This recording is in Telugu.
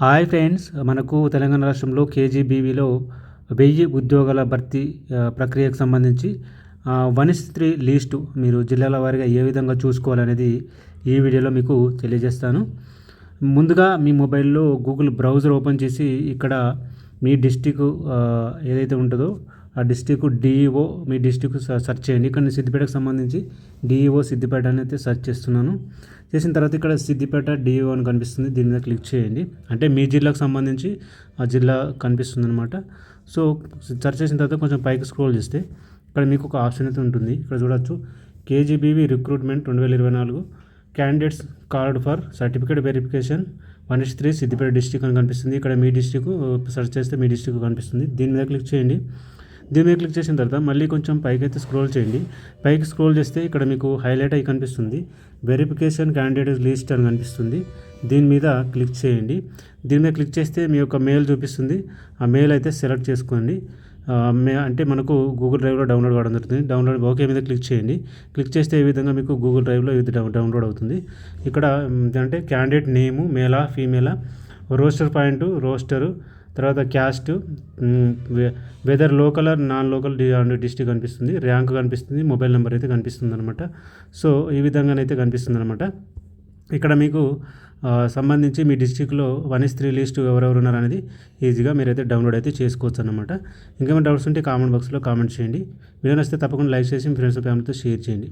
హాయ్ ఫ్రెండ్స్ మనకు తెలంగాణ రాష్ట్రంలో కేజీబీవీలో వెయ్యి ఉద్యోగాల భర్తీ ప్రక్రియకు సంబంధించి వన్ త్రీ లీస్టు మీరు జిల్లాల వారీగా ఏ విధంగా చూసుకోవాలనేది ఈ వీడియోలో మీకు తెలియజేస్తాను. ముందుగా మీ మొబైల్లో గూగుల్ బ్రౌజర్ ఓపెన్ చేసి ఇక్కడ మీ డిస్టిక్ ఏదైతే ఉంటుందో ఆ డిస్టిక్ డిఈఓ మీ డిస్టిక్ సెర్చ్ చేయండి. ఇక్కడ నేను సిద్దిపేటకు సంబంధించి డిఈఓ సిద్దిపేట అని అయితే సెర్చ్ చేస్తున్నాను. చేసిన తర్వాత ఇక్కడ సిద్దిపేట డిఈఓ అని కనిపిస్తుంది. దీని మీద క్లిక్ చేయండి. అంటే మీ జిల్లాకు సంబంధించి ఆ జిల్లా కనిపిస్తుంది అనమాట సో సెర్చ్ చేసిన తర్వాత కొంచెం పైకి స్క్రోల్ చేస్తే ఇక్కడ మీకు ఒక ఆప్షన్ అయితే ఉంటుంది. ఇక్కడ చూడొచ్చు. కేజీబీవి రిక్రూట్మెంట్ రెండు వేల ఇరవై నాలుగు. Candidates card for certificate verification one is three Siddipet district అని కనిపిస్తుంది. ఇక్కడ మీ డిస్టిక్ సెర్చ్ చేస్తే మీ డిస్టిక్ కనిపిస్తుంది. దీని మీద క్లిక్ చేయండి. దీని మీద క్లిక్ చేసిన తర్వాత మళ్ళీ కొంచెం పైకి అయితే స్క్రోల్ చేయండి. పైకి స్క్రోల్ చేస్తే ఇక్కడ మీకు హైలైట్ అయి కనిపిస్తుంది. వెరిఫికేషన్ క్యాండిడేట్ లిస్ట్ అని కనిపిస్తుంది. దీని మీద క్లిక్ చేయండి. దీని మీద క్లిక్ చేస్తే మీ యొక్క మెయిల్ చూపిస్తుంది. ఆ మెయిల్ అయితే సెలెక్ట్ చేసుకోండి. మే అంటే మనకు గూగుల్ డ్రైవ్లో డౌన్లోడ్ కావడం జరుగుతుంది. డౌన్లోడ్ ఓకే మీద క్లిక్ చేయండి. క్లిక్ చేస్తే ఈ విధంగా మీకు గూగుల్ డ్రైవ్లో ఇది డౌన్లోడ్ అవుతుంది. ఇక్కడ అంటే క్యాండిడేట్ నేము మేలా ఫీమేలా రోస్టర్ పాయింట్ రోస్టరు తర్వాత caste whether local or non local district కనిపిస్తుంది. ర్యాంక్ కనిపిస్తుంది. మొబైల్ నెంబర్ అయితే కనిపిస్తుంది అనమాట సో ఈ విధంగానైతే కనిపిస్తుంది అనమాట ఇక్కడ మీకు సంబంధించి మీ డిస్టిక్లో వన్ ఇస్ త్రీ లిస్టు ఎవరెవరు ఉన్నారు అనేది ఈజీగా మీరైతే డౌన్లోడ్ అయితే చేసుకోవచ్చు అనమాట ఇంకేమైనా డౌట్స్ ఉంటే కామెంట్ బాక్స్లో కామెంట్ చేయండి. వీడియో నచ్చితే తప్పకుండా లైక్ చేసి మీ ఫ్రెండ్స్ ఫ్యామిలీతో షేర్ చేయండి.